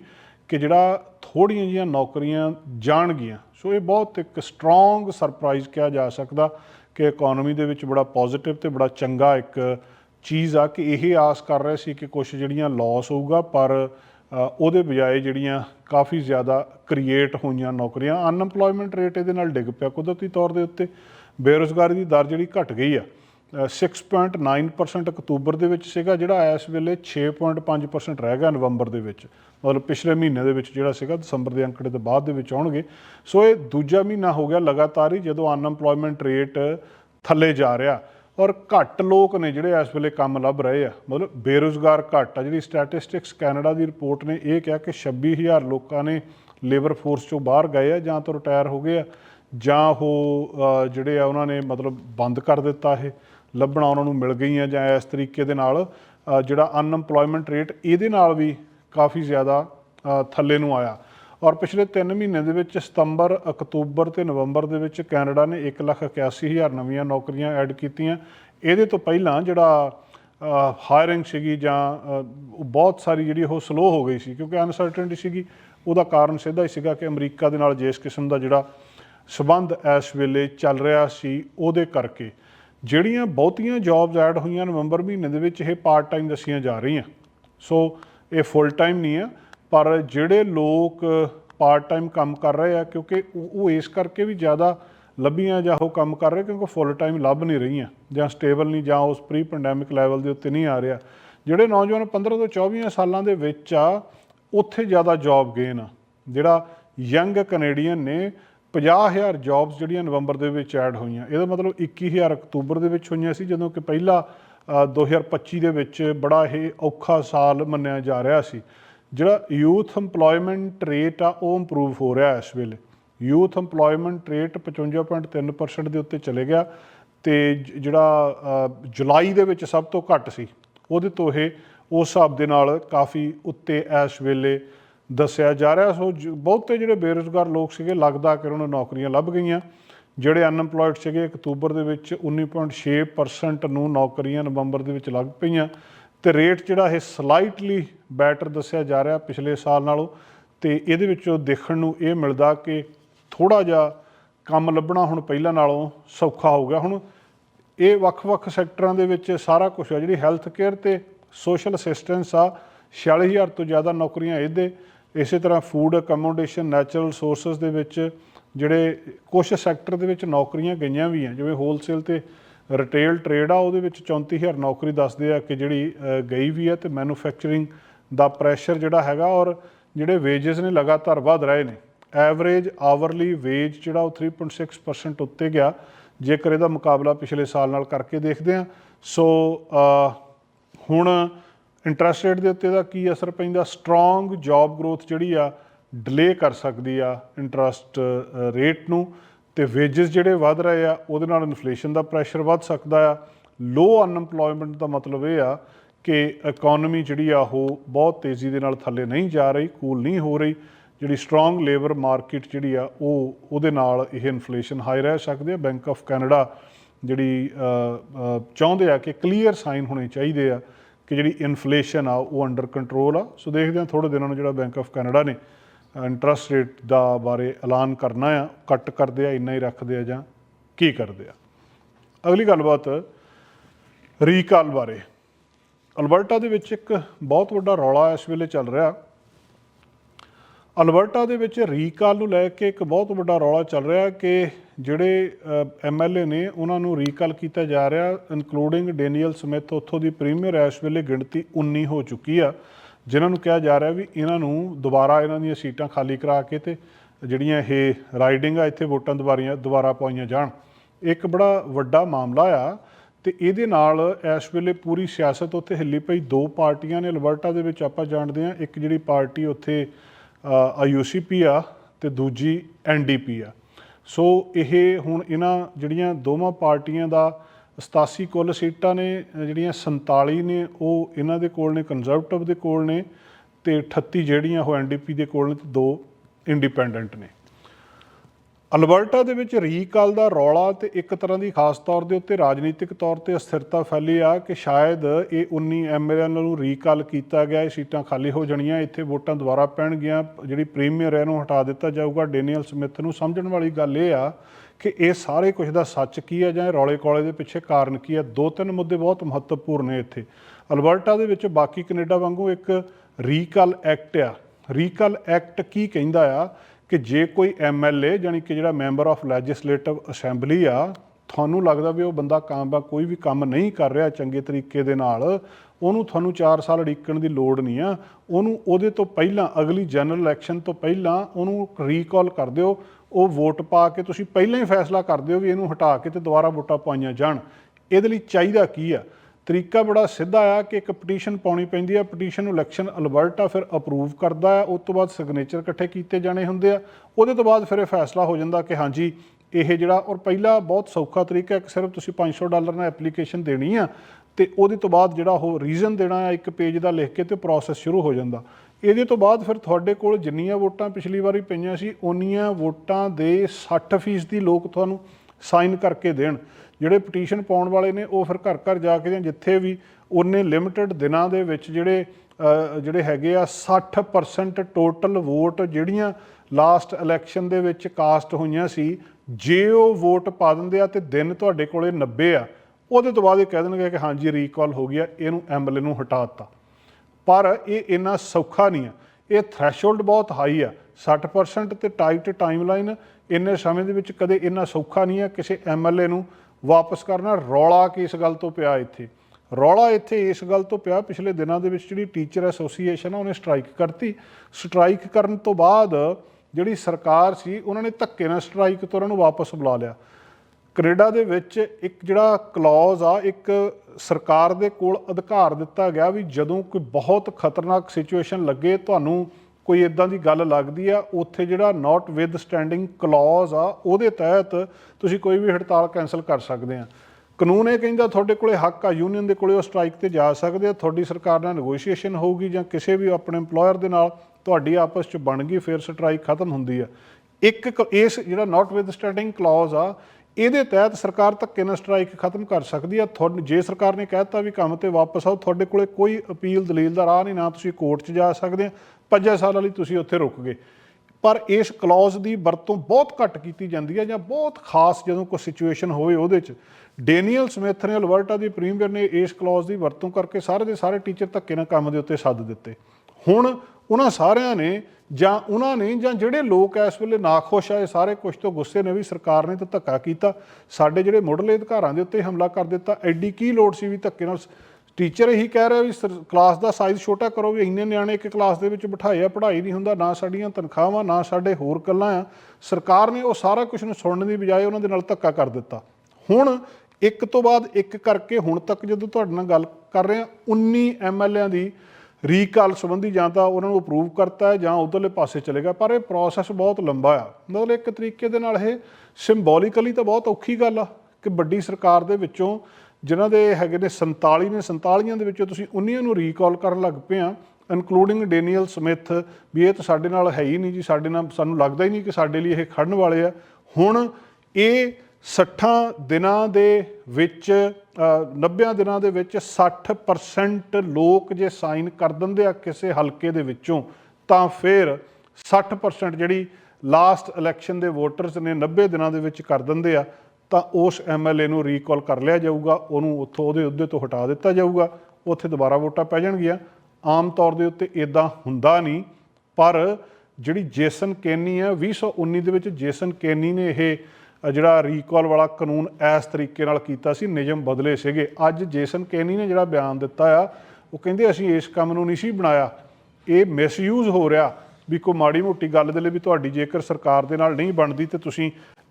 ਕਿ ਜਿਹੜਾ ਥੋੜੀਆਂ ਜੀਆਂ ਨੌਕਰੀਆਂ ਜਾਣਗੀਆਂ। ਸੋ ਇਹ ਬਹੁਤ ਇੱਕ ਸਟਰੋਂਗ ਸਰਪ੍ਰਾਈਜ਼ ਕਿਹਾ ਜਾ ਸਕਦਾ ਕਿ ਇਕਨੋਮੀ ਦੇ ਵਿੱਚ ਬੜਾ ਪੋਜ਼ਿਟਿਵ ਤੇ ਬੜਾ ਚੰਗਾ ਇੱਕ ਚੀਜ਼ ਆ ਕਿ ਇਹ ਆਸ ਕਰ ਰਹੇ ਸੀ ਕਿ ਕੁਝ ਜਿਹੜੀਆਂ ਲਾਸ ਹੋਊਗਾ, ਪਰ ਉਹਦੇ ਬਜਾਏ ਜਿਹੜੀਆਂ ਕਾਫੀ ਜ਼ਿਆਦਾ ਕ੍ਰੀਏਟ ਹੋਈਆਂ ਨੌਕਰੀਆਂ ਅਨਐਮਪਲੋਇਮੈਂਟ ਰੇਟ ਇਹਦੇ ਨਾਲ ਡਿੱਗ ਪਿਆ ਕੁਦਰਤੀ ਤੌਰ ਦੇ ਉੱਤੇ। ਬੇਰੁਜ਼ਗਾਰੀ ਦੀ ਦਰ ਜਿਹੜੀ ਘਟ ਗਈ ਆ। 6.9% ਅਕਤੂਬਰ ਦੇ ਵਿੱਚ ਸੀਗਾ, ਜਿਹੜਾ ਇਸ ਵੇਲੇ 6.5% ਰਹਿ ਗਿਆ ਨਵੰਬਰ ਦੇ ਵਿੱਚ। ਮਤਲਬ ਪਿਛਲੇ ਮਹੀਨੇ ਦੇ ਵਿੱਚ ਜਿਹੜਾ ਸੀਗਾ, ਦਸੰਬਰ ਦੇ ਅੰਕੜੇ ਤੋਂ ਬਾਅਦ ਦੇ ਵਿੱਚ ਆਉਣਗੇ। ਸੋ ਇਹ ਦੂਜਾ ਮਹੀਨਾ ਹੋ ਗਿਆ ਲਗਾਤਾਰ ਹੀ, ਜਦੋਂ ਅਨਐਮਪਲੋਇਮੈਂਟ ਰੇਟ ਥੱਲੇ ਜਾ ਰਿਹਾ। ਔਰ ਘੱਟ ਲੋਕ ਨੇ ਜਿਹੜੇ ਇਸ ਵੇਲੇ ਕੰਮ ਲੱਭ ਰਹੇ ਆ। ਮਤਲਬ ਬੇਰੁਜ਼ਗਾਰ ਘੱਟ ਆ। ਜਿਹੜੀ ਸਟੈਟਿਸਟਿਕਸ ਕੈਨੇਡਾ ਦੀ ਰਿਪੋਰਟ ਨੇ, ਇਹ ਕਿਹਾ ਕਿ 26000 ਲੋਕਾਂ ਨੇ ਲੇਬਰ ਫੋਰਸ ਚੋਂ ਬਾਹਰ ਗਏ ਆ, ਜਾਂ ਤਾਂ ਰਿਟਾਇਰ ਹੋ ਗਏ ਆ, ਜਾਂ ਉਹ ਜਿਹੜੇ ਆ, ਉਹਨਾਂ ਨੇ ਮਤਲਬ ਬੰਦ ਕਰ ਦਿੱਤਾ ਇਹ। ਲੱਭਣਾ ਉਹਨਾਂ ਨੂੰ ਮਿਲ ਗਈਆਂ ਜਾਂ ਇਸ ਤਰੀਕੇ ਦੇ ਨਾਲ ਜਿਹੜਾ ਅਨਐਮਪਲੋਇਮੰਟ ਰੇਟ ਇਹਦੇ ਨਾਲ ਵੀ ਕਾਫੀ ਜ਼ਿਆਦਾ ਥੱਲੇ ਨੂੰ ਆਇਆ। ਔਰ ਪਿਛਲੇ 3 ਮਹੀਨੇ ਦੇ ਵਿੱਚ ਸਤੰਬਰ, ਅਕਤੂਬਰ ਤੇ ਨਵੰਬਰ ਦੇ ਵਿੱਚ ਕੈਨੇਡਾ ਨੇ 181000 ਨਵੀਆਂ ਨੌਕਰੀਆਂ ਐਡ ਕੀਤੀਆਂ। ਇਹਦੇ ਤੋਂ ਪਹਿਲਾਂ ਜਿਹੜਾ ਹਾਇਰਿੰਗ ਸੀਗੀ ਜਾਂ ਬਹੁਤ ਸਾਰੀ ਜਿਹੜੀ ਉਹ ਸਲੋ ਹੋ ਗਈ ਸੀ ਕਿਉਂਕਿ ਅਨਸਰਟਨਟੀ ਸੀਗੀ। ਉਹਦਾ ਕਾਰਨ ਸਿੱਧਾ ਹੀ ਸੀਗਾ ਕਿ ਅਮਰੀਕਾ ਦੇ ਨਾਲ ਜਿਸ ਕਿਸਮ ਦਾ ਜਿਹੜਾ ਸਬੰਧ ਇਸ ਵੇਲੇ ਚੱਲ ਰਿਹਾ ਸੀ ਉਹਦੇ ਕਰਕੇ। ਜਿਹੜੀਆਂ ਬਹੁਤੀਆਂ ਜੌਬਸ ਐਡ ਹੋਈਆਂ ਨਵੰਬਰ ਮਹੀਨੇ ਦੇ ਵਿੱਚ ਇਹ ਪਾਰਟ ਟਾਈਮ ਦੱਸੀਆਂ ਜਾ ਰਹੀਆਂ। ਸੋ ਇਹ ਫੁੱਲ ਟਾਈਮ ਨਹੀਂ ਆ, ਪਰ ਜਿਹੜੇ ਲੋਕ ਪਾਰਟ ਟਾਈਮ ਕੰਮ ਕਰ ਰਹੇ ਆ, ਕਿਉਂਕਿ ਉਹ ਇਸ ਕਰਕੇ ਵੀ ਜ਼ਿਆਦਾ ਲੱਭੀਆਂ ਜਾਂ ਉਹ ਕੰਮ ਕਰ ਰਹੇ, ਕਿਉਂਕਿ ਫੁੱਲ ਟਾਈਮ ਲੱਭ ਨਹੀਂ ਰਹੀਆਂ, ਜਾਂ ਸਟੇਬਲ ਨਹੀਂ, ਜਾਂ ਉਸ ਪ੍ਰੀ ਪੈਂਡੈਮਿਕ ਲੈਵਲ ਦੇ ਉੱਤੇ ਨਹੀਂ ਆ ਰਿਹਾ। ਜਿਹੜੇ ਨੌਜਵਾਨ 15 ਤੋਂ 24 ਸਾਲਾਂ ਦੇ ਵਿੱਚ ਆ, ਉੱਥੇ ਜ਼ਿਆਦਾ ਜੌਬ ਗੇਨ ਆ। ਜਿਹੜਾ ਯੰਗ ਕੈਨੇਡੀਅਨ ਨੇ 50000 ਜੌਬਸ ਜਿਹੜੀਆਂ ਨਵੰਬਰ ਦੇ ਵਿੱਚ ਐਡ ਹੋਈਆਂ। ਇਹਦਾ ਮਤਲਬ 21000 ਅਕਤੂਬਰ ਦੇ ਵਿੱਚ ਹੋਈਆਂ ਸੀ ਜਦੋਂ ਕਿ ਪਹਿਲਾ ਅ, 2025 ਦੇ ਵਿੱਚ ਬੜਾ ਇਹ ਔਖਾ ਸਾਲ ਮੰਨਿਆ ਜਾ ਰਿਹਾ ਸੀ। ਜਿਹੜਾ ਯੂਥ EMPLOYMENT ਰੇਟ ਆ ਉਹ ਇੰਪਰੂਵ ਹੋ ਰਿਹਾ ਇਸ ਵੇਲੇ। ਯੂਥ EMPLOYMENT ਰੇਟ 55.3% ਦੇ ਉੱਤੇ ਚਲੇ ਗਿਆ ਤੇ ਜ- ਜਿਹੜਾ ਜੁਲਾਈ ਦੇ ਵਿੱਚ ਸਭ ਤੋਂ ਘੱਟ ਸੀ। ਉਹਦੇ ਤੋਂ ਇਹ ਉਸ ਹਿਸਾਬ ਦੇ ਨਾਲ ਕਾਫੀ ਉੱਤੇ ਇਸ ਵੇਲੇ ਦੱਸਿਆ ਜਾ ਰਿਹਾ। ਸੋ ਜ- ਬਹੁਤੇ ਜਿਹੜੇ ਬੇਰੁਜ਼ਗਾਰ ਲੋਕ ਸੀਗੇ, ਲੱਗਦਾ ਕਿ ਉਹਨਾਂ ਨੂੰ ਨੌਕਰੀਆਂ ਲੱਭ ਗਈਆਂ। ਜਿਹੜੇ ਅਨਐਮਪਲੋਇਡ ਸੀਗੇ, ਅਕਤੂਬਰ ਦੇ ਵਿੱਚ 19.6% ਨੂੰ ਨੌਕਰੀਆਂ ਨਵੰਬਰ ਦੇ ਵਿੱਚ ਲੱਗ ਪਈਆਂ। ਤੇ ਰੇਟ ਜਿਹੜਾ ਇਹ ਸਲਾਈਟਲੀ ਬੈਟਰ ਦੱਸਿਆ ਜਾ ਰਿਹਾ ਪਿਛਲੇ ਸਾਲ ਨਾਲੋਂ। ਤੇ ਇਹਦੇ ਵਿੱਚੋਂ ਦੇਖਣ ਨੂੰ ਇਹ ਮਿਲਦਾ ਕਿ ਥੋੜਾ ਜਿਹਾ ਕੰਮ ਲੱਭਣਾ ਹੁਣ ਪਹਿਲਾਂ ਨਾਲੋਂ ਸੌਖਾ ਹੋ ਗਿਆ। ਹੁਣ ਇਹ ਵੱਖ-ਵੱਖ ਸੈਕਟਰਾਂ ਦੇ ਵਿੱਚ ਸਾਰਾ ਕੁਝ ਆ। ਜਿਹੜੀ ਹੈਲਥ ਕੇਅਰ ਤੇ ਸੋਸ਼ਲ ਅਸਿਸਟੈਂਸ ਆ 46000 ਤੋਂ ਜ਼ਿਆਦਾ ਨੌਕਰੀਆਂ ਇਹਦੇ ਇਸੇ ਤਰ੍ਹਾਂ ਫੂਡ ਅਕਮੋਡੇਸ਼ਨ ਨੈਚੁਰਲ ਰਿਸੋਰਸਸ ਦੇ ਵਿੱਚ ਜਿਹੜੇ ਕੁਝ ਸੈਕਟਰ ਦੇ ਵਿੱਚ ਨੌਕਰੀਆਂ ਗਈਆਂ ਵੀ ਆ, ਜਿਵੇਂ ਹੋਲਸੇਲ ਤੇ ਰਿਟੇਲ ਟ੍ਰੇਡ ਆ, ਉਹਦੇ ਵਿੱਚ 34000 ਨੌਕਰੀ ਦੱਸਦੇ ਆ ਕਿ ਜਿਹੜੀ ਗਈ ਵੀ ਆ ਤੇ ਮੈਨੂਫੈਕਚਰਿੰਗ ਦਾ ਪ੍ਰੈਸ਼ਰ ਜਿਹੜਾ ਹੈਗਾ ਔਰ ਜਿਹੜੇ ਵੇਜਸ ਨੇ ਲਗਾਤਾਰ ਵਧ ਰਹੇ ਨੇ। ਐਵਰੇਜ ਆਵਰਲੀ ਵੇਜ ਜਿਹੜਾ ਉਹ 3.6% ਉੱਤੇ ਗਿਆ, ਜੇਕਰ ਇਹਦਾ ਮੁਕਾਬਲਾ ਪਿਛਲੇ ਸਾਲ ਨਾਲ ਕਰਕੇ ਦੇਖਦੇ ਆ। ਸੋ ਹੁਣ ਇੰਟਰਸਟ ਰੇਟ ਦੇ ਉੱਤੇ ਦਾ ਕੀ ਅਸਰ ਪੈਂਦਾ? ਸਟਰੋਂਗ ਜੌਬ ਗਰੋਥ ਜਿਹੜੀ ਆ ਡਿਲੇ ਕਰ ਸਕਦੀ ਆ ਇੰਟਰਸਟ ਰੇਟ ਨੂੰ ਤੇ ਵੇਜਸ ਜਿਹੜੇ ਵਧ ਰਹੇ ਆ, ਉਹਦੇ ਨਾਲ ਇਨਫਲੇਸ਼ਨ ਦਾ ਪ੍ਰੈਸ਼ਰ ਵੱਧ ਸਕਦਾ ਆ। ਲੋ ਅਨਐਮਪਲੋਇਮੈਂਟ ਦਾ ਮਤਲਬ ਇਹ ਆ ਕਿ ਇਕਨੋਮੀ ਜਿਹੜੀ ਆ, ਉਹ ਬਹੁਤ ਤੇਜ਼ੀ ਦੇ ਨਾਲ ਥੱਲੇ ਨਹੀਂ ਜਾ ਰਹੀ ਕੂਲ ਨਹੀਂ ਹੋ ਰਹੀ। ਜਿਹੜੀ ਸਟਰੋਂਗ ਲੇਬਰ ਮਾਰਕੀਟ ਜਿਹੜੀ ਆ, ਉਹ, ਉਹਦੇ ਨਾਲ ਇਹ ਇਨਫਲੇਸ਼ਨ ਹਾਈ ਰਹਿ ਸਕਦੀ ਆ। ਬੈਂਕ ਆਫ ਕੈਨੇਡਾ ਜਿਹੜੀ ਚਾਹੁੰਦੇ ਆ ਕਿ ਕਲੀਅਰ ਸਾਈਨ ਹੋਣੇ ਚਾਹੀਦੇ ਆ ਕਿ ਜਿਹੜੀ ਇਨਫਲੇਸ਼ਨ ਆ, ਉਹ ਅੰਡਰ ਕੰਟਰੋਲ ਆ। ਸੋ ਦੇਖਦੇ ਹਾਂ ਥੋੜੇ ਦਿਨਾਂ ਨੂੰ ਜਿਹੜਾ ਬੈਂਕ ਆਫ ਕੈਨੇਡਾ ਨੇ ਇੰਟਰਸਟ ਰੇਟ ਦਾ ਬਾਰੇ ਐਲਾਨ ਕਰਨਾ ਆ, ਕੱਟ ਕਰਦੇ ਆ, ਇੰਨਾ ਹੀ ਰੱਖਦੇ ਆ ਜਾਂ ਕੀ ਕਰਦੇ ਆ। ਅਗਲੀ ਗੱਲਬਾਤ ਰੀਕਾਲ ਬਾਰੇ। ਅਲਬਰਟਾ ਦੇ ਵਿੱਚ ਇੱਕ ਬਹੁਤ ਵੱਡਾ ਰੌਲਾ ਇਸ ਵੇਲੇ ਚੱਲ ਰਿਹਾ। ਅਲਬਰਟਾ ਦੇ ਵਿੱਚ ਰੀਕਾਲ ਨੂੰ ਲੈ ਕੇ ਇੱਕ ਬਹੁਤ ਵੱਡਾ ਰੌਲਾ ਚੱਲ ਰਿਹਾ ਕਿ ਜਿਹੜੇ ਐਮਐਲਏ ਨੇ ਉਹਨਾਂ ਨੂੰ ਰੀਕਾਲ ਕੀਤਾ ਜਾ ਰਿਹਾ ਇਨਕਲੂਡਿੰਗ ਡੈਨੀਅਲ ਸਮਿਥ ਉੱਥੋਂ ਦੀ ਪ੍ਰੀਮੀਅਰ ਇਸ ਵੇਲੇ ਗਿਣਤੀ 19 ਹੋ ਚੁੱਕੀ ਆ, ਜਿਨ੍ਹਾਂ ਨੂੰ ਕਿਹਾ ਜਾ ਰਿਹਾ ਵੀ ਇਹਨਾਂ ਨੂੰ ਦੁਬਾਰਾ ਇਹਨਾਂ ਦੀਆਂ ਸੀਟਾਂ ਖਾਲੀ ਕਰਾ ਕੇ ਤੇ ਜਿਹੜੀਆਂ ਇਹ ਰਾਈਡਿੰਗ ਆ, ਇੱਥੇ ਵੋਟਾਂ ਦੁਬਾਰੀਆਂ, ਦੁਬਾਰਾ ਪਾਈਆਂ ਜਾਣ। ਇੱਕ ਬੜਾ ਵੱਡਾ ਮਾਮਲਾ ਆ ਤੇ ਇਹਦੇ ਨਾਲ ਇਸ ਵੇਲੇ ਪੂਰੀ ਸਿਆਸਤ ਉੱਥੇ ਹਿੱਲੀ ਪਈ। ਦੋ ਪਾਰਟੀਆਂ ਨੇ ਅਲਬਰਟਾ ਦੇ ਵਿੱਚ ਆਪਾਂ ਜਾਣਦੇ ਹਾਂ। ਇੱਕ ਜਿਹੜੀ ਪਾਰਟੀ ਉੱਥੇ ਆਯੂਸੀਪੀ ਆ ਤੇ ਦੂਜੀ ਐਨਡੀਪੀ ਆ। ਸੋ ਇਹ ਹੁਣ ਇਹਨਾਂ ਜਿਹੜੀਆਂ ਦੋਵਾਂ ਪਾਰਟੀਆਂ ਦਾ 87 ਕੁੱਲ ਸੀਟਾਂ ਨੇ, ਜਿਹੜੀਆਂ 47 ਨੇ, ਉਹ ਇਹਨਾਂ ਦੇ ਕੋਲ ਨੇ ਕੰਜ਼ਰਵੇਟਿਵ ਦੇ ਕੋਲ ਨੇ ਤੇ 38 ਜਿਹੜੀਆਂ ਉਹ ਐਨਡੀਪੀ ਦੇ ਕੋਲ ਨੇ ਤੇ ਦੋ ਇੰਡੀਪੈਂਡੈਂਟ ਨੇ। ਅਲਬਰਟਾ ਦੇ ਵਿੱਚ ਰੀਕਾਲ ਦਾ ਰੌਲਾ ਤੇ ਇੱਕ ਤਰ੍ਹਾਂ ਦੀ ਖਾਸ ਤੌਰ ਦੇ ਉੱਤੇ ਰਾਜਨੀਤਿਕ ਤੌਰ ਤੇ ਅਸਥਿਰਤਾ ਫੈਲੀ ਆ ਕਿ ਸ਼ਾਇਦ ਇਹ 19 ਐਮਐਲਏ ਨੂੰ ਰੀਕਾਲ ਕੀਤਾ ਗਿਆ, ਇਹ ਸੀਟਾਂ ਖਾਲੀ ਹੋ ਜਾਣੀਆਂ, ਇੱਥੇ ਵੋਟਾਂ ਦੁਬਾਰਾ ਪੈਣਗੀਆਂ, ਜਿਹੜੀ ਪ੍ਰੀਮੀਅਰ ਹੈ ਇਹਨੂੰ ਹਟਾ ਦਿੱਤਾ ਜਾਊਗਾ। ਡੇਨੀਅਲ ਸਮਿਥ ਨੂੰ ਸਮਝਣ ਵਾਲੀ ਗੱਲ ਇਹ ਆ ਕਿ ਇਹ ਸਾਰੇ ਕੁਝ ਦਾ ਸੱਚ ਕੀ ਹੈ ਜਾਂ ਇਹ ਰੌਲੇ ਕੋਲੇ ਦੇ ਪਿੱਛੇ ਕਾਰਨ ਕੀ ਹੈ ਦੋ ਤਿੰਨ ਮੁੱਦੇ ਬਹੁਤ ਮਹੱਤਵਪੂਰਨ ਨੇ ਇੱਥੇ। ਅਲਬਰਟਾ ਦੇ ਵਿੱਚ ਬਾਕੀ ਕੈਨੇਡਾ ਵਾਂਗੂ ਇੱਕ ਰੀਕਾਲ ਐਕਟ ਆ। ਰੀਕਾਲ ਐਕਟ ਕੀ ਕਹਿੰਦਾ ਆ? ਕਿ ਜੇ ਕੋਈ ਐਮਐਲਏ ਜਾਨੀ ਕਿ ਜਿਹੜਾ ਮੈਂਬਰ ਆਫ ਲੈਜਿਸਲੇਟਿਵ ਅਸੈਂਬਲੀ ਆ, ਤੁਹਾਨੂੰ ਲੱਗਦਾ ਵੀ ਉਹ ਬੰਦਾ ਕਾਮਯਾਬ ਕੋਈ ਵੀ ਕੰਮ ਨਹੀਂ ਕਰ ਰਿਹਾ ਚੰਗੇ ਤਰੀਕੇ ਦੇ ਨਾਲ, ਉਹਨੂੰ ਤੁਹਾਨੂੰ 4 ਸਾਲ ਅੜਿੱਕਣ ਦੀ ਲੋੜ ਨਹੀਂ ਆ, ਉਹਨੂੰ ਉਹਦੇ ਤੋਂ ਪਹਿਲਾਂ, ਅਗਲੀ ਜਨਰਲ ਇਲੈਕਸ਼ਨ ਤੋਂ ਪਹਿਲਾਂ ਉਹਨੂੰ ਰੀਕਾਲ ਕਰ ਦਿਓ, ਉਹ ਵੋਟ ਪਾ ਕੇ ਤੁਸੀਂ ਪਹਿਲਾਂ ਹੀ ਫੈਸਲਾ ਕਰ ਦਿਓ ਵੀ ਇਹਨੂੰ ਹਟਾ ਕੇ ਤੇ ਦੁਬਾਰਾ ਵੋਟਾਂ ਪਾਈਆਂ ਜਾਣ। ਇਹਦੇ ਲਈ ਚਾਹੀਦਾ ਕੀ ਆ? ਤਰੀਕਾ ਬੜਾ ਸਿੱਧਾ ਆ ਕਿ ਇੱਕ ਪਟੀਸ਼ਨ ਪਾਉਣੀ ਪੈਂਦੀ ਆ, ਪਟੀਸ਼ਨ ਨੂੰ ਇਲੈਕਸ਼ਨ ਅਲਬਰਟਾ ਫਿਰ ਅਪਰੂਵ ਕਰਦਾ ਆ, ਉਸ ਤੋਂ ਬਾਅਦ ਸਿਗਨੇਚਰ ਇਕੱਠੇ ਕੀਤੇ ਜਾਣੇ ਹੁੰਦੇ ਆ। ਉਹਦੇ ਤੋਂ ਬਾਅਦ ਫਿਰ ਇਹ ਫੈਸਲਾ ਹੋ ਜਾਂਦਾ ਕਿ ਹਾਂਜੀ, ਇਹ ਜਿਹੜਾ, ਔਰ ਪਹਿਲਾ ਬਹੁਤ ਸੌਖਾ ਤਰੀਕਾ ਹੈ ਕਿ ਸਿਰਫ ਤੁਸੀਂ 500 ਡਾਲਰ ਨਾਲ ਐਪਲੀਕੇਸ਼ਨ ਦੇਣੀ ਆ, ਤੇ ਉਹਦੇ ਤੋਂ ਬਾਅਦ ਜਿਹੜਾ ਉਹ ਰੀਜ਼ਨ ਦੇਣਾ ਆ, ਇੱਕ ਪੇਜ ਦਾ ਲਿਖ ਕੇ ਤੇ ਪ੍ਰੋਸੈਸ ਸ਼ੁਰੂ ਹੋ ਜਾਂਦਾ। ਇਹਦੇ ਤੋਂ ਬਾਅਦ ਫਿਰ ਤੁਹਾਡੇ ਕੋਲ ਜਿੰਨੀਆਂ ਵੋਟਾਂ ਪਿਛਲੀ ਵਾਰੀ ਪਈਆਂ ਸੀ ਉਨੀਆਂ ਵੋਟਾਂ ਦੇ 60% ਲੋਕ ਤੁਹਾਨੂੰ ਸਾਈਨ ਕਰਕੇ ਦੇਣ। ਜਿਹੜੇ ਪਟੀਸ਼ਨ ਪਾਉਣ ਵਾਲੇ ਨੇ, ਉਹ ਫਿਰ ਘਰ ਘਰ ਜਾ ਕੇ ਜਾਂ ਜਿੱਥੇ ਵੀ ਉਹਨੇ ਲਿਮਟਿਡ ਦਿਨਾਂ ਦੇ ਵਿੱਚ ਜਿਹੜੇ ਜਿਹੜੇ ਹੈਗੇ ਆ 60% ਟੋਟਲ ਵੋਟ ਜਿਹੜੀਆਂ ਲਾਸਟ ਇਲੈਕਸ਼ਨ ਦੇ ਵਿੱਚ ਕਾਸਟ ਹੋਈਆਂ ਸੀ, ਜੇ ਉਹ ਵੋਟ ਪਾ ਦਿੰਦੇ ਆ ਤੇ ਦਿਨ ਤੁਹਾਡੇ ਕੋਲੇ 90 ਆ, ਉਹਦੇ ਤੋਂ ਬਾਅਦ ਇਹ ਕਹਿ ਦੇਣਗੇ ਕਿ ਹਾਂਜੀ ਰੀਕਾਲ ਹੋ ਗਿਆ, ਇਹਨੂੰ ਐਮਐਲਏ ਨੂੰ ਹਟਾ ਦਿੱਤਾ। ਪਰ ਇਹ ਇੰਨਾ ਸੌਖਾ ਨਹੀਂ ਆ, ਇਹ ਥ੍ਰੈਸ਼ੋਲਡ ਬਹੁਤ ਹਾਈ ਆ 60% ਤੇ ਟਾਈਟ ਟਾਈਮਲਾਈਨ ਇੰਨੇ ਸਮੇਂ ਦੇ ਵਿੱਚ ਕਦੇ ਇੰਨਾ ਸੌਖਾ ਨਹੀਂ ਆ ਕਿਸੇ ਐਮਐਲਏ ਨੂੰ ਵਾਪਸ ਕਰਨਾ, ਰੌਲਾ ਕਿਸ ਗੱਲ ਤੋਂ ਪਿਆ ਇੱਥੇ? ਰੌਲਾ ਇੱਥੇ ਇਸ ਗੱਲ ਤੋਂ ਪਿਆ, ਪਿਛਲੇ ਦਿਨਾਂ ਦੇ ਵਿੱਚ ਜਿਹੜੀ ਟੀਚਰ ਐਸੋਸੀਏਸ਼ਨ ਆ, ਉਹਨੇ ਸਟ੍ਰਾਈਕ ਕਰਤੀ। ਸਟ੍ਰਾਈਕ ਕਰਨ ਤੋਂ ਬਾਅਦ ਜਿਹੜੀ ਸਰਕਾਰ ਸੀ, ਉਹਨਾਂ ਨੇ ਧੱਕੇ ਨਾਲ ਸਟ੍ਰਾਈਕ ਤੋਂ ਉਹਨਾਂ ਨੂੰ ਵਾਪਸ ਬੁਲਾ ਲਿਆ। ਕੈਨੇਡਾ ਦੇ ਵਿੱਚ ਇੱਕ ਜਿਹੜਾ ਕਲੌਜ਼ ਆ, ਇੱਕ ਸਰਕਾਰ ਦੇ ਕੋਲ ਅਧਿਕਾਰ ਦਿੱਤਾ ਗਿਆ ਵੀ ਜਦੋਂ ਕੋਈ ਬਹੁਤ ਖਤਰਨਾਕ ਸਿਚੁਏਸ਼ਨ ਲੱਗੇ, ਤੁਹਾਨੂੰ ਕੋਈ ਇਦਾਂ ਦੀ ਗੱਲ ਲੱਗਦੀ ਆ, ਉੱਥੇ ਜਿਹੜਾ ਨਾਟ ਵਿਦ ਸਟੈਂਡਿੰਗ ਕਲੌਜ਼ ਆ, ਉਹਦੇ ਤਹਿਤ ਤੁਸੀਂ ਕੋਈ ਵੀ ਹੜਤਾਲ ਕੈਨਸਲ ਕਰ ਸਕਦੇ ਆ। ਕਾਨੂੰਨ ਇਹ ਕਹਿੰਦਾ ਤੁਹਾਡੇ ਕੋਲੇ ਹੱਕ ਆ ਯੂਨੀਅਨ ਦੇ ਕੋਲੇ ਉਹ ਸਟ੍ਰਾਈਕ ਤੇ ਜਾ ਸਕਦੇ ਆ, ਤੁਹਾਡੀ ਸਰਕਾਰ ਨਾਲ ਨੈਗੋਸ਼ੀਏਸ਼ਨ ਹੋਊਗੀ ਜਾਂ ਕਿਸੇ ਵੀ ਆਪਣੇ EMPLOYER ਦੇ ਨਾਲ ਤੁਹਾਡੀ ਆਪਸ ਚ ਬਣ ਗਈ, ਫਿਰ ਸਟ੍ਰਾਈਕ ਖਤਮ ਹੁੰਦੀ ਆ। ਇੱਕ ਕ- ਇਸ ਜਿਹੜਾ ਨਾਟ ਵਿਦ ਸਟੈਂਡਿੰਗ ਕਲੌਜ਼ ਆ, ਇਹਦੇ ਤਹਿਤ ਸਰਕਾਰ ਧੱਕੇ ਨਾਲ ਸਟ੍ਰਾਈਕ ਖਤਮ ਕਰ ਸਕਦੀ ਆ। ਤੁਹਾਨੂੰ ਜੇ ਸਰਕਾਰ ਨੇ ਕਹਿਤਾ ਵੀ ਕੰਮ ਤੇ ਵਾਪਸ ਆਓ, ਤੁਹਾਡੇ ਕੋਲੇ ਕੋਈ ਅਪੀਲ ਦਲੀਲ ਦਾ ਰਾਹ ਨਹੀਂ, ਨਾ ਤੁਸੀਂ ਕੋਰਟ 'ਚ ਜਾ ਸਕਦੇ ਆ ਪੰਜਾਂ ਸਾਲਾਂ ਲਈ ਤੁਸੀਂ ਉੱਥੇ ਰੁਕ ਗਏ। ਪਰ ਇਸ ਕਲੌਜ਼ ਦੀ ਵਰਤੋਂ ਬਹੁਤ ਘੱਟ ਕੀਤੀ ਜਾਂਦੀ ਹੈ ਜਾਂ ਬਹੁਤ ਖਾਸ ਜਦੋਂ ਕੋਈ ਸਿਚੁਏਸ਼ਨ ਹੋਵੇ ਉਹਦੇ 'ਚ। ਡੈਨੀਅਲ ਸਮਿਥ ਨੇ, ਅਲਬਰਟਾ ਦੀ ਪ੍ਰੀਮੀਅਰ ਨੇ ਇਸ ਕਲੌਜ਼ ਦੀ ਵਰਤੋਂ ਕਰਕੇ ਸਾਰੇ ਦੇ ਸਾਰੇ ਟੀਚਰ ਧੱਕੇ ਨਾਲ ਕੰਮ ਦੇ ਉੱਤੇ ਸੱਦ ਦਿੱਤੇ। ਹੁਣ ਉਹਨਾਂ ਸਾਰਿਆਂ ਨੇ ਜਾਂ ਉਹਨਾਂ ਨੇ ਜਾਂ ਜਿਹੜੇ ਲੋਕ ਇਸ ਵੇਲੇ ਨਾਖੁਸ਼ ਆ, ਇਹ ਸਾਰੇ ਕੁਝ ਤੋਂ ਗੁੱਸੇ ਨੇ ਵੀ ਸਰਕਾਰ ਨੇ ਤਾਂ ਧੱਕਾ ਕੀਤਾ। ਸਾਡੇ ਜਿਹੜੇ ਮੁੱਢਲੇ ਅਧਿਕਾਰਾਂ ਦੇ ਉੱਤੇ ਹਮਲਾ ਕਰ ਦਿੱਤਾ। ਐਡੀ ਕੀ ਲੋੜ ਸੀ ਵੀ ਧੱਕੇ ਨਾਲ ਟੀਚਰ ਇਹੀ ਕਹਿ ਰਿਹਾ ਵੀ ਸਰ- ਕਲਾਸ ਦਾ ਸਾਈਜ਼ ਛੋਟਾ ਕਰੋ ਵੀ ਇੰਨੇ ਨਿਆਣੇ ਇੱਕ ਕਲਾਸ ਦੇ ਵਿੱਚ ਬਿਠਾਏ ਆ, ਪੜ੍ਹਾਈ ਨਹੀਂ ਹੁੰਦਾ, ਨਾ ਸਾਡੀਆਂ ਤਨਖਾਹਾਂ, ਨਾ ਸਾਡੇ ਹੋਰ ਗੱਲਾਂ ਆ। ਸਰਕਾਰ ਨੇ ਉਹ ਸਾਰਾ ਕੁਝ ਨੂੰ ਸੁਣਨ ਦੀ ਬਜਾਏ ਉਹਨਾਂ ਦੇ ਨਾਲ ਧੱਕਾ ਕਰ ਦਿੱਤਾ। ਹੁਣ ਇੱਕ ਤੋਂ ਬਾਅਦ ਇੱਕ ਕਰਕੇ ਹੁਣ ਤੱਕ ਜਦੋਂ ਤੁਹਾਡੇ ਨਾਲ ਗੱਲ ਕਰ ਰਹੇ ਹਾਂ 19 ਐਮਐਲਏਆਂ ਦੀ ਰੀਕਾਲ ਸੰਬੰਧੀ ਜਾਂ ਤਾਂ ਉਹਨਾਂ ਨੂੰ ਅਪਰੂਵ ਕਰਤਾ ਹੈ ਜਾਂ ਉਧਰਲੇ ਪਾਸੇ ਚਲੇਗਾ ਪਰ ਇਹ ਪ੍ਰੋਸੈਸ ਬਹੁਤ ਲੰਬਾ ਆ। ਮਤਲਬ ਇੱਕ ਤਰੀਕੇ ਦੇ ਨਾਲ ਇਹ ਸਿੰਬੋਲਿਕਲੀ ਤਾਂ ਬਹੁਤ ਔਖੀ ਗੱਲ ਆ ਕਿ ਵੱਡੀ ਸਰਕਾਰ ਦੇ ਵਿੱਚੋਂ ਜਿਨ੍ਹਾਂ ਦੇ ਹੈਗੇ ਨੇ 47 ਨੇ 47 ਦੇ ਵਿੱਚੋਂ ਤੁਸੀਂ 19 ਨੂੰ ਰੀਕਾਲ ਕਰਨ ਲੱਗ ਪਏ ਆ ਇਨਕਲੂਡਿੰਗ ਡੈਨੀਅਲ ਸਮਿਥ ਵੀ ਇਹ ਤਾਂ ਸਾਡੇ ਨਾਲ ਹੈ ਹੀ ਨਹੀਂ ਜੀ ਸਾਡੇ ਨਾਲ ਸਾਨੂੰ ਲੱਗਦਾ ਹੀ ਨਹੀਂ ਕਿ ਸਾਡੇ ਲਈ ਇਹ ਖੜਨ ਵਾਲੇ ਆ। ਹੁਣ ਇਹ 60 ਦਿਨਾਂ ਦੇ ਵਿੱਚ ਅ, 90 ਦਿਨਾਂ ਦੇ ਵਿੱਚ 60% ਲੋਕ ਜੇ ਸਾਈਨ ਕਰ ਦਿੰਦੇ ਆ ਕਿਸੇ ਹਲਕੇ ਦੇ ਵਿੱਚੋਂ ਤਾਂ ਫਿਰ 60% ਜਿਹੜੀ ਲਾਸਟ ਇਲੈਕਸ਼ਨ ਦੇ ਵੋਟਰਸ ਨੇ 90 ਦਿਨਾਂ ਦੇ ਵਿੱਚ ਕਰ ਦਿੰਦੇ ਆ। ਤਾਂ ਉਸ ਐਮਐਲਏ ਨੂੰ ਰੀਕਾਲ ਕਰ ਲਿਆ ਜਾਊਗਾ, ਉਹਨੂੰ ਉੱਥੋਂ ਉਹਦੇ ਅਹੁਦੇ ਤੋਂ ਹਟਾ ਦਿੱਤਾ ਜਾਊਗਾ, ਉੱਥੇ ਦੁਬਾਰਾ ਵੋਟਾਂ ਪੈ ਜਾਣਗੀਆਂ। ਆਮ ਤੌਰ ਦੇ ਉੱਤੇ ਇਦਾਂ ਹੁੰਦਾ ਨਹੀਂ, ਪਰ ਜਿਹੜੀ ਜੇਸਨ ਕੈਨੀ ਹੈ 2019 ਦੇ ਵਿੱਚ ਜੇਸਨ ਕੈਨੀ ਨੇ ਇਹ ਜਿਹੜਾ ਰੀਕਾਲ ਵਾਲਾ ਕਾਨੂੰਨ ਇਸ ਤਰੀਕੇ ਨਾਲ ਕੀਤਾ ਸੀ, ਨਿਯਮ ਬਦਲੇ ਸੀਗੇ। ਅੱਜ ਜੇਸਨ ਕੈਨੀ ਨੇ ਜਿਹੜਾ ਬਿਆਨ ਦਿੱਤਾ ਆ, ਉਹ ਕਹਿੰਦੇ ਅਸੀਂ ਇਸ ਕੰਮ ਨੂੰ ਨਹੀਂ ਸੀ ਬਣਾਇਆ। ਇਹ ਮਿਸਯੂਜ਼ ਹੋ ਰਿਹਾ ਵੀ ਕੋਈ ਮਾੜੀ ਮੋਟੀ ਗੱਲ ਦੇ ਲਈ ਵੀ ਤੁਹਾਡੀ ਜੇਕਰ ਸਰਕਾਰ ਦੇ ਨਾਲ ਨਹੀਂ ਬਣਦੀ ਤੇ ਤੁਸੀਂ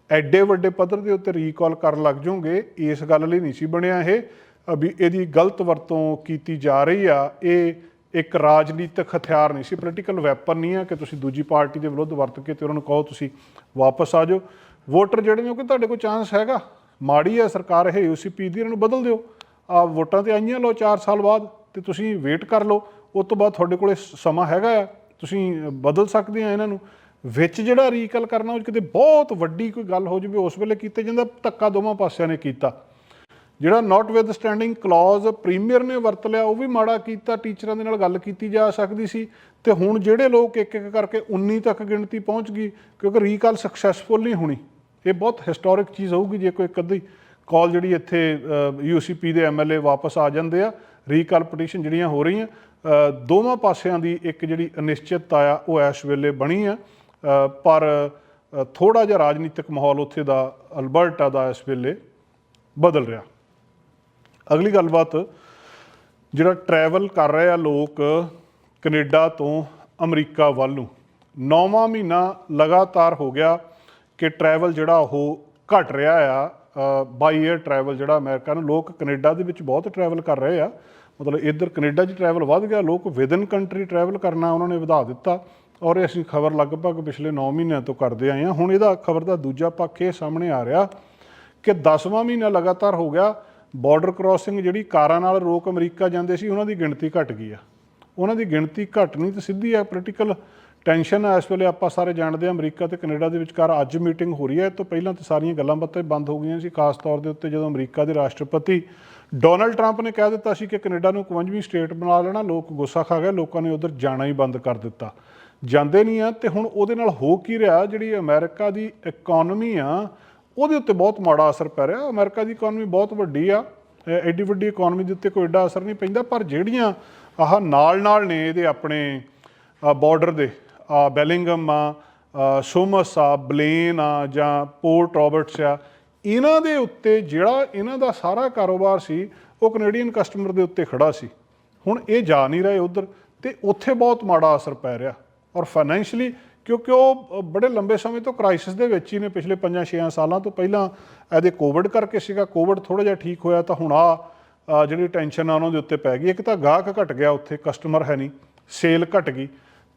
ਐਡੇ ਵੱਡੇ ਪੱਧਰ ਦੇ ਉੱਤੇ ਰੀਕਾਲ ਕਰਨ ਲੱਗ ਜਾਓਗੇ, ਇਸ ਗੱਲ ਲਈ ਨਹੀਂ ਸੀ ਬਣਿਆ ਇਹ ਵੀ ਇਹਦੀ ਗਲਤ ਵਰਤੋਂ ਕੀਤੀ ਜਾ ਰਹੀ ਆ। ਇਹ ਇੱਕ ਰਾਜਨੀਤਿਕ ਹਥਿਆਰ ਨਹੀਂ ਸੀ ਪੋਲੀਟੀਕਲ ਵੈਪਨ ਨਹੀਂ ਆ ਕਿ ਤੁਸੀਂ ਦੂਜੀ ਪਾਰਟੀ ਦੇ ਵਿਰੁੱਧ ਵਰਤ ਕੇ ਤੇ ਉਹਨਾਂ ਨੂੰ ਕਹੋ ਤੁਸੀਂ ਵਾਪਸ ਆ ਜਾਓ। ਵੋਟਰ ਜਿਹੜੇ ਨੇ ਉਹ ਕਿ ਤੁਹਾਡੇ ਕੋਲ ਚਾਂਸ ਹੈਗਾ। ਮਾੜੀ ਹੈ ਸਰਕਾਰ ਇਹ ਯੂਸੀਪੀ ਦੀ, ਇਹਨਾਂ ਨੂੰ ਬਦਲ ਦਿਓ। ਆ ਵੋਟਾਂ ਤੇ ਆਈਆਂ ਲਓ 4 ਸਾਲ ਬਾਅਦ ਤੇ ਤੁਸੀਂ ਵੇਟ ਕਰ ਲਓ। ਉਸ ਤੋਂ ਬਾਅਦ ਤੁਹਾਡੇ ਕੋਲੇ ਸਮਾਂ ਹੈਗਾ ਆ। ਤੁਸੀਂ ਬਦਲ ਸਕਦੇ ਆ ਇਹਨਾਂ ਨੂੰ। ਵਿੱਚ ਜਿਹੜਾ ਰੀਕਲ ਕਰਨਾ, ਉਹ ਕਿਤੇ ਬਹੁਤ ਵੱਡੀ ਕੋਈ ਗੱਲ ਹੋ ਜਾਵੇ, ਉਸ ਵੇਲੇ ਕੀਤੇ ਜਾਂਦਾ, ਧੱਕਾ ਦੋਵਾਂ ਪਾਸਿਆਂ ਨੇ ਕੀਤਾ। ਜਿਹੜਾ notwithstanding clause premier ਨੇ ਵਰਤ ਲਿਆ, ਉਹ ਵੀ ਮਾੜਾ ਕੀਤਾ ਟੀਚਰਾਂ ਦੇ ਨਾਲ ਗੱਲ ਕੀਤੀ ਜਾ ਸਕਦੀ ਸੀ। ਤੇ ਹੁਣ ਜਿਹੜੇ ਲੋਕ ਇੱਕ ਇੱਕ ਕਰਕੇ 19 ਤੱਕ ਗਿਣਤੀ ਪਹੁੰਚ ਗਈ, ਕਿਉਂਕਿ ਰੀਕਾਲ ਸਕਸੈਸਫੁਲ ਨਹੀਂ ਹੋਣੀ। ਇਹ ਬਹੁਤ ਹਿਸਟੋਰਿਕ ਚੀਜ਼ ਹੋਊਗੀ, ਜੇ ਕੋਈ ਇੱਕ ਅੱਧੀ ਕਾਲ ਜਿਹੜੀ ਇੱਥੇ ਯੂਸੀਪੀ ਦੇ ਐਮਐਲਏ ਵਾਪਸ ਆ ਜਾਂਦੇ ਆ ਰੀਕਾਲ ਪਟੀਸ਼ਨ ਜਿਹੜੀਆਂ ਹੋ ਰਹੀਆਂ ਦੋਵਾਂ ਪਾਸਿਆਂ ਦੀ ਇੱਕ ਜਿਹੜੀ ਅਨਿਸ਼ਚਿਤਤਾ ਆ, ਉਹ ਇਸ ਵੇਲੇ ਬਣੀ ਆ। ਪਰ ਥੋੜਾ ਜਿਹਾ ਰਾਜਨੀਤਿਕ ਮਾਹੌਲ ਉੱਥੇ ਦਾ ਅਲਬਰਟਾ ਦਾ ਇਸ ਵੇਲੇ ਬਦਲ ਰਿਹਾ। ਅਗਲੀ ਗੱਲਬਾਤ, ਜਿਹੜਾ ਟਰੈਵਲ ਕਰ ਰਹੇ ਆ ਲੋਕ ਕੈਨੇਡਾ ਤੋਂ ਅਮਰੀਕਾ ਵੱਲ ਨੂੰ, ਨੌਵਾਂ ਮਹੀਨਾ ਲਗਾਤਾਰ ਹੋ ਗਿਆ ਕਿ ਟਰੈਵਲ ਜਿਹੜਾ ਉਹ ਘਟ ਰਿਹਾ ਆ। ਬਾਈ 에ਅਰ ਟਰੈਵਲ ਜਿਹੜਾ ਅਮਰੀਕਾ ਨੂੰ, ਲੋਕ ਕੈਨੇਡਾ ਦੇ ਵਿੱਚ ਬਹੁਤ ਟਰੈਵਲ ਕਰ ਰਹੇ ਆ। ਮਤਲਬ ਇੱਧਰ ਕੈਨੇਡਾ 'ਚ ਟਰੈਵਲ ਵੱਧ ਗਿਆ, ਲੋਕ ਵਿਦਨ ਕੰਟਰੀ ਟਰੈਵਲ ਕਰਨਾ ਉਹਨਾਂ ਨੇ ਵਧਾ ਦਿੱਤਾ। ਔਰ ਇਹ ਅਸੀਂ ਖਬਰ ਲਗਭਗ ਪਿਛਲੇ 9 ਮਹੀਨਿਆਂ ਤੋਂ ਕਰਦੇ ਆਏ ਹਾਂ। ਹੁਣ ਇਹਦਾ ਖਬਰ ਦਾ ਦੂਜਾ ਪੱਖ ਇਹ ਸਾਹਮਣੇ ਆ ਰਿਹਾ ਕਿ 10ਵਾਂ ਮਹੀਨਾ ਲਗਾਤਾਰ ਹੋ ਗਿਆ। ਬਾਰਡਰ ਕ੍ਰਾਸਿੰਗ ਜਿਹੜੀ ਕਾਰਾਂ ਨਾਲ ਰੋਕ ਅਮਰੀਕਾ ਜਾਂਦੇ ਸੀ, ਉਹਨਾਂ ਦੀ ਗਿਣਤੀ ਘਟ ਗਈ ਆ। ਉਹਨਾਂ ਦੀ ਗਿਣਤੀ ਘਟ ਨਹੀਂ ਤੇ ਸਿੱਧੀ ਆ ਪੋਲੀਟੀਕਲ ਟੈਨਸ਼ਨ ਆ। ਇਸ ਵੇਲੇ ਆਪਾਂ ਸਾਰੇ ਜਾਣਦੇ ਆ ਅਮਰੀਕਾ ਤੇ ਕੈਨੇਡਾ ਦੇ ਵਿਚਕਾਰ ਅੱਜ ਮੀਟਿੰਗ ਹੋ ਰਹੀ ਹੈ। ਇਹ ਤੋਂ ਪਹਿਲਾਂ ਤੇ ਸਾਰੀਆਂ ਗੱਲਾਂ ਬਾਤਾਂ ਬੰਦ ਹੋ ਗਈਆਂ ਸੀ, ਖਾਸ ਤੌਰ ਦੇ ਉੱਤੇ ਜਦੋਂ ਅਮਰੀਕਾ ਦੇ ਰਾਸ਼ਟਰਪਤੀ ਡੋਨਲਡ ਟਰੰਪ ਨੇ ਕਹਿ ਦਿੱਤਾ ਸੀ ਕਿ ਕੈਨੇਡਾ ਨੂੰ 51ਵੀਂ ਸਟੇਟ ਬਣਾ ਲੈਣਾ। ਲੋਕ ਗੁੱਸਾ ਖਾ ਗਏ, ਲੋਕਾਂ ਨੇ ਉਧਰ ਜਾਣਾ ਹੀ ਬੰਦ ਕਰ ਦਿੱਤਾ। ਜਾਂਦੇ ਨਹੀਂ ਆ ਤੇ ਹੁਣ ਉਹਦੇ ਨਾਲ ਹੋ ਕੀ ਰਿਹਾ? ਜਿਹੜੀ ਅਮਰੀਕਾ ਦੀ ਇਕਨੋਮੀ ਆ, ਉਹਦੇ ਉੱਤੇ ਬਹੁਤ ਮਾੜਾ ਅਸਰ ਪੈ ਰਿਹਾ। ਅਮਰੀਕਾ ਦੀ ਇਕਨੋਮੀ ਬਹੁਤ ਵੱਡੀ ਆ। ਐਡੀ ਵੱਡੀ ਇਕਨੋਮੀ ਦੇ ਉੱਤੇ ਕੋਈ ਐਡਾ ਅਸਰ ਨਹੀਂ ਪੈਂਦਾ। ਪਰ ਜਿਹੜੀਆਂ ਆਹ ਨਾਲ ਨਾਲ ਨੇ ਇਹਦੇ ਆਪਣੇ ਬਾਰਡਰ ਦੇ ਆ ਬੈਲਿੰਗਮ ਆ ਸੋਮਸ ਆ, ਬਲੇਨ ਆ, ਜਾਂ ਪੋਰਟ ਰੋਬਰਟਸ ਆ, ਇਹਨਾਂ ਦੇ ਉੱਤੇ ਜਿਹੜਾ ਇਹਨਾਂ ਦਾ ਸਾਰਾ ਕਾਰੋਬਾਰ ਸੀ, ਉਹ ਕੈਨੇਡੀਅਨ ਕਸਟਮਰ ਦੇ ਉੱਤੇ ਖੜਾ ਸੀ। ਹੁਣ ਇਹ ਜਾ ਨਹੀਂ ਰਹੇ ਉਧਰ ਤੇ ਉੱਥੇ ਬਹੁਤ ਮਾੜਾ ਅਸਰ ਪੈ ਰਿਹਾ। ਔਰ ਫਾਈਨੈਂਸ਼ਲੀ ਕਿਉਂਕਿ ਉਹ ਬੜੇ ਲੰਬੇ ਸਮੇਂ ਤੋਂ ਕ੍ਰਾਈਸਿਸ ਦੇ ਵਿੱਚ ਹੀ ਨੇ, ਪਿਛਲੇ 5-6 ਸਾਲਾਂ ਤੋਂ ਪਹਿਲਾਂ ਇਹਦੇ ਕੋਵਿਡ ਕਰਕੇ ਸੀਗਾ। ਕੋਵਿਡ ਥੋੜਾ ਜਿਹਾ ਠੀਕ ਹੋਇਆ ਤਾਂ ਹੁਣ ਆ ਜਿਹੜੀ ਟੈਨਸ਼ਨ ਆ ਉਹਨਾਂ ਦੇ ਉੱਤੇ ਪੈ ਗਈ। ਇੱਕ ਤਾਂ ਗਾਹਕ ਘਟ ਗਿਆ ਉੱਥੇ ਕਸਟਮਰ ਹੈ ਨਹੀਂ ਸੇਲ ਘਟ ਗਈ।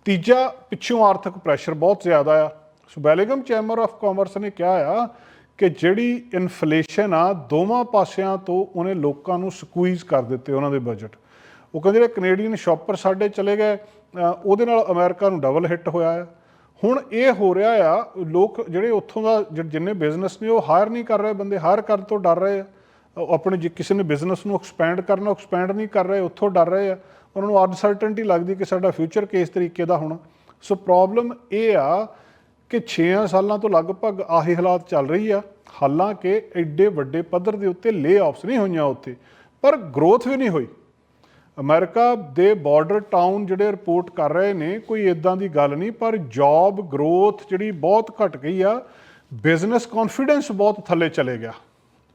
ਤੀਜਾ, ਪਿੱਛੋਂ ਆਰਥਿਕ ਪ੍ਰੈਸ਼ਰ ਬਹੁਤ ਜ਼ਿਆਦਾ ਆ। So Bellingham Chamber of Commerce ਨੇ ਕਿਹਾ ਆ ਕਿ ਜਿਹੜੀ ਇਨਫਲੇਸ਼ਨ ਆ, ਦੋਵਾਂ ਪਾਸਿਆਂ ਤੋਂ ਉਹਨੇ ਲੋਕਾਂ ਨੂੰ ਸਕੂਈਜ਼ ਕਰ ਦਿੱਤੇ ਉਹਨਾਂ ਦੇ ਬਜਟ ਉਹ ਕਹਿੰਦੇ ਜਿਹੜੇ ਕੈਨੇਡੀਅਨ ਸ਼ਾਪਰ ਸਾਡੇ ਚਲੇ ਗਏ ਉਹਦੇ ਨਾਲ ਅਮਰੀਕਾ ਨੂੰ ਡਬਲ ਹਿੱਟ ਹੋਇਆ ਆ। ਹੁਣ ਇਹ ਹੋ ਰਿਹਾ ਆ, ਲੋਕ ਜਿਹੜੇ ਉੱਥੋਂ ਦਾ ਜਿ- ਜਿੰਨੇ ਬਿਜ਼ਨਸ ਨੇ, ਉਹ ਹਾਇਰ ਨਹੀਂ ਕਰ ਰਹੇ ਬੰਦੇ ਹਾਇਰ ਕਰਨ ਤੋਂ ਡਰ ਰਹੇ ਆ। ਆਪਣੇ ਜੇ ਕਿਸੇ ਨੇ ਬਿਜ਼ਨਸ ਨੂੰ ਐਕਸਪੈਂਡ ਕਰਨਾ ਐਕਸਪੈਂਡ ਨਹੀਂ ਕਰ ਰਹੇ, ਉੱਥੋਂ ਡਰ ਰਹੇ ਆ। ਉਹਨਾਂ ਨੂੰ ਅਨਸਰਟਨਟੀ ਲੱਗਦੀ ਕਿ ਸਾਡਾ ਫਿਊਚਰ ਕਿਸ ਤਰੀਕੇ ਦਾ ਹੋਣਾ। ਸੋ ਪ੍ਰੋਬਲਮ ਇਹ ਆ ਕਿ 6 ਸਾਲਾਂ ਤੋਂ ਲਗਭਗ ਆਹੀ ਹਾਲਾਤ ਚੱਲ ਰਹੀ ਆ। ਹਾਲਾਂਕਿ ਐਡੇ ਵੱਡੇ ਪੱਧਰ ਦੇ ਉੱਤੇ ਲੇ ਆਫਸ ਨਹੀਂ ਹੋਈਆਂ ਉੱਥੇ, ਪਰ ਗਰੋਥ ਵੀ ਨਹੀਂ ਹੋਈ। ਅਮਰੀਕਾ ਦੇ ਬਾਰਡਰ ਟਾਊਨ ਜਿਹੜੇ ਰਿਪੋਰਟ ਕਰ ਰਹੇ ਨੇ, ਕੋਈ ਇਦਾਂ ਦੀ ਗੱਲ ਨਹੀਂ, ਪਰ ਜੌਬ ਗਰੋਥ ਜਿਹੜੀ ਬਹੁਤ ਘਟ ਗਈ ਆ, ਬਿਜ਼ਨਸ ਕੌਨਫੀਡੈਂਸ ਬਹੁਤ ਥੱਲੇ ਚਲੇ ਗਿਆ।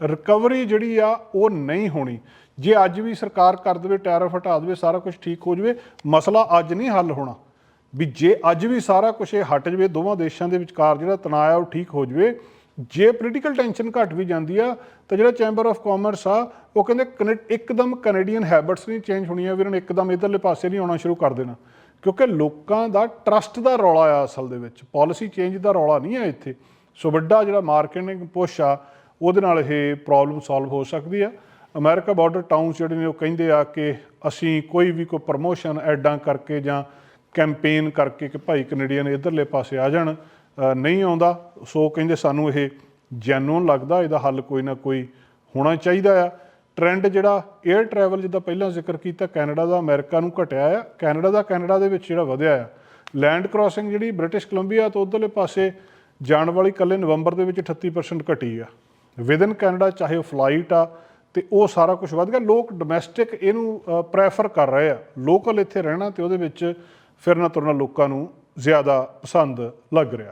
ਰਿਕਵਰੀ ਜਿਹੜੀ ਆ, ਉਹ ਨਹੀਂ ਹੋਣੀ। ਜੇ ਅੱਜ ਵੀ ਸਰਕਾਰ ਕਰ ਦੇਵੇ, ਟੈਰਫ ਹਟਾ ਦੇਵੇ, ਸਾਰਾ ਕੁਝ ਠੀਕ ਹੋ ਜਾਵੇ, ਮਸਲਾ ਅੱਜ ਨਹੀਂ ਹੱਲ ਹੋਣਾ। ਵੀ ਜੇ ਅੱਜ ਵੀ ਸਾਰਾ ਕੁਝ ਇਹ ਹਟ ਜਾਵੇ, ਦੋਵਾਂ ਦੇਸ਼ਾਂ ਦੇ ਵਿਚਕਾਰ ਜਿਹੜਾ ਤਣਾਅ ਆ, ਉਹ ਠੀਕ ਹੋ ਜਾਵੇ ਜੇ ਪੋਲੀਟੀਕਲ ਟੈਨਸ਼ਨ ਘਟ ਵੀ ਜਾਂਦੀ ਆ, ਤਾਂ ਜਿਹੜਾ ਚੈਂਬਰ ਆਫ ਕਾਮਰਸ ਆ, ਉਹ ਕਹਿੰਦੇ ਕਨੇ- ਇੱਕਦਮ ਕੈਨੇਡੀਅਨ ਹੈਬਿਟਸ ਨਹੀਂ ਚੇਂਜ ਹੋਣੀਆਂ ਵੀ ਉਹਨਾਂ ਇੱਕਦਮ ਇਧਰਲੇ ਪਾਸੇ ਨਹੀਂ ਆਉਣਾ ਸ਼ੁਰੂ ਕਰ ਦੇਣਾ। ਕਿਉਂਕਿ ਲੋਕਾਂ ਦਾ ਟਰਸਟ ਦਾ ਰੌਲਾ ਆ ਅਸਲ ਦੇ ਵਿੱਚ ਪਾਲਿਸੀ ਚੇਂਜ ਦਾ ਰੌਲਾ ਨਹੀਂ ਆ ਇੱਥੇ। ਸੋ ਵੱਡਾ ਜਿਹੜਾ ਮਾਰਕੀਟਿੰਗ ਪੁਸ਼ ਆ, ਉਹਦੇ ਨਾਲ ਇਹ ਪ੍ਰੋਬਲਮ ਸੋਲਵ ਹੋ ਸਕਦੀ ਆ। ਅਮਰੀਕਾ ਬਾਰਡਰ ਟਾਊਨਸ ਜਿਹੜੇ ਨੇ, ਉਹ ਕਹਿੰਦੇ ਆ ਕਿ ਅਸੀਂ ਕੋਈ ਵੀ ਕੋਈ ਪ੍ਰਮੋਸ਼ਨ ਐਡਾਂ ਕਰਕੇ ਜਾਂ ਕੈਂਪੇਨ ਕਰਕੇ ਕਿ ਭਾਈ ਕੈਨੇਡੀਅਨ ਇਧਰਲੇ ਪਾਸੇ ਆ ਜਾਣ ਨਹੀਂ ਆਉਂਦਾ, ਸੋ ਕਹਿੰਦੇ ਸਾਨੂੰ ਇਹ ਜੈਨੂਨ ਲੱਗਦਾ, ਇਹਦਾ ਹੱਲ ਕੋਈ ਨਾ ਕੋਈ ਹੋਣਾ ਚਾਹੀਦਾ ਆ। ਟ੍ਰੈਂਡ ਜਿਹੜਾ 에ਅਰ ਟਰੈਵਲ ਜਿੱਦਾਂ ਪਹਿਲਾਂ ਜ਼ਿਕਰ ਕੀਤਾ, ਕੈਨੇਡਾ ਦਾ, ਅਮਰੀਕਾ ਨੂੰ ਘਟਿਆ ਆ। ਕੈਨੇਡਾ ਦਾ, ਕੈਨੇਡਾ ਦੇ ਵਿੱਚ ਜਿਹੜਾ ਵਧਿਆ ਆ। ਲੈਂਡ ਕ੍ਰਾਸਿੰਗ ਜਿਹੜੀ ਬ੍ਰਿਟਿਸ਼ ਕੋਲੰਬੀਆ ਤੋਂ ਉਧਰਲੇ ਪਾਸੇ ਜਾਣ ਵਾਲੀ ਕੱਲੇ ਨਵੰਬਰ ਦੇ ਵਿੱਚ 38% ਘਟੀ ਆ। ਵਿਦਨ ਕੈਨੇਡਾ, ਚਾਹੇ ਉਹ ਫਲਾਈਟ ਆ, ਤੇ ਉਹ ਸਾਰਾ ਕੁਝ ਵੱਧ ਗਿਆ। ਲੋਕ ਡੋਮੈਸਟਿਕ ਇਹਨੂੰ ਪ੍ਰੈਫਰ ਕਰ ਰਹੇ ਆ। ਲੋਕਲ ਇੱਥੇ ਰਹਿਣਾ ਤੇ ਉਹਦੇ ਵਿੱਚ ਫਿਰਨਾ ਤੁਰਨਾ ਲੋਕਾਂ ਨੂੰ ਜ਼ਿਆਦਾ ਪਸੰਦ ਲੱਗ ਰਿਹਾ।